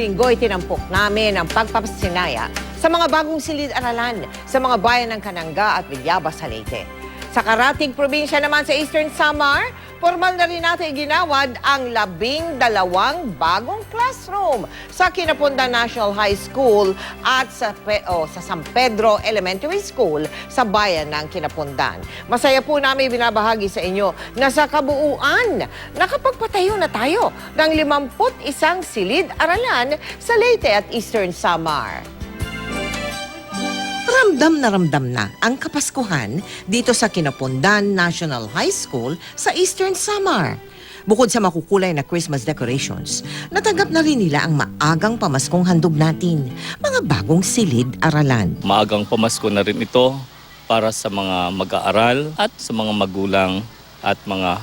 linggo, itinampok namin ang pagpapasinaya sa mga bagong silid-aralan sa mga bayan ng Kananga at Villabas sa Leyte. Sa karating probinsya naman sa Eastern Samar, formal na rin natin ginawad ang labing dalawang bagong classroom sa Kinapunda National High School at sa, Pe- o, sa San Pedro Elementary School sa bayan ng Kinapundan. Masaya po namin binabahagi sa inyo na sa kabuuan, nakapagpatayo na tayo ng 51 silid-aralan sa Leyte at Eastern Samar. Ramdam na ramdam na ang Kapaskuhan dito sa Kinapundan National High School sa Eastern Samar. Bukod sa makukulay na Christmas decorations, natanggap na rin nila ang maagang pamaskong handog natin, mga bagong silid-aralan. Maagang pamasko na rin ito para sa mga mag-aaral at sa mga magulang at mga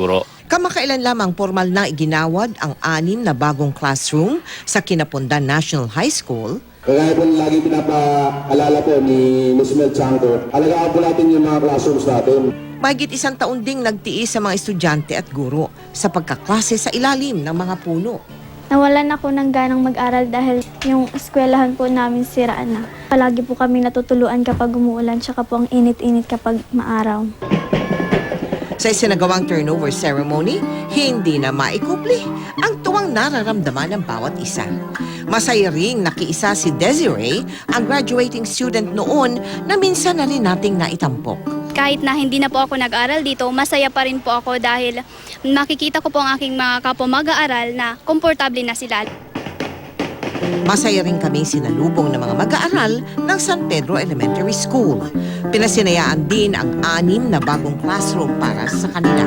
guro. Kamakailan lamang formal na iginawad ang anim na bagong classroom sa Kinapundan National High School Kagaya po lagi pinapaalala po ni Ms. Mel Chanco, alagaan po natin yung mga classrooms natin. Mahigit isang taon ding nagtiis sa mga estudyante at guro sa pagkaklase sa ilalim ng mga puno. Nawalan ako ng ganang mag-aral dahil yung eskwelahan po namin siraan na. Palagi po kami natutuluan kapag umuulan tsaka po ang init-init kapag maaraw. Sa isinagawang turnover ceremony, hindi na maikupli ang tuwang nararamdaman ng bawat isa. Masaya ring nakiisa si Desiree, ang graduating student noon na minsan na rin nating naitampok. kahit na hindi na po ako nag-aral dito, masaya pa rin po ako dahil makikita ko po ang aking mga kapwa mag-aaral na komportable na sila. Masaya rin kami sinalubong ng mga mag-aaral ng San Pedro Elementary School. Pinasinayaan din ang anim na bagong classroom para sa kanila.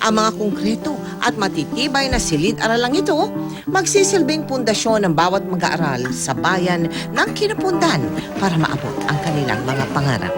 Ang mga konkreto at matitibay na silid-aralang ito, magsisilbing pundasyon ng bawat mag-aaral sa bayan ng Kinapundan para maabot ang kanilang mga pangarap.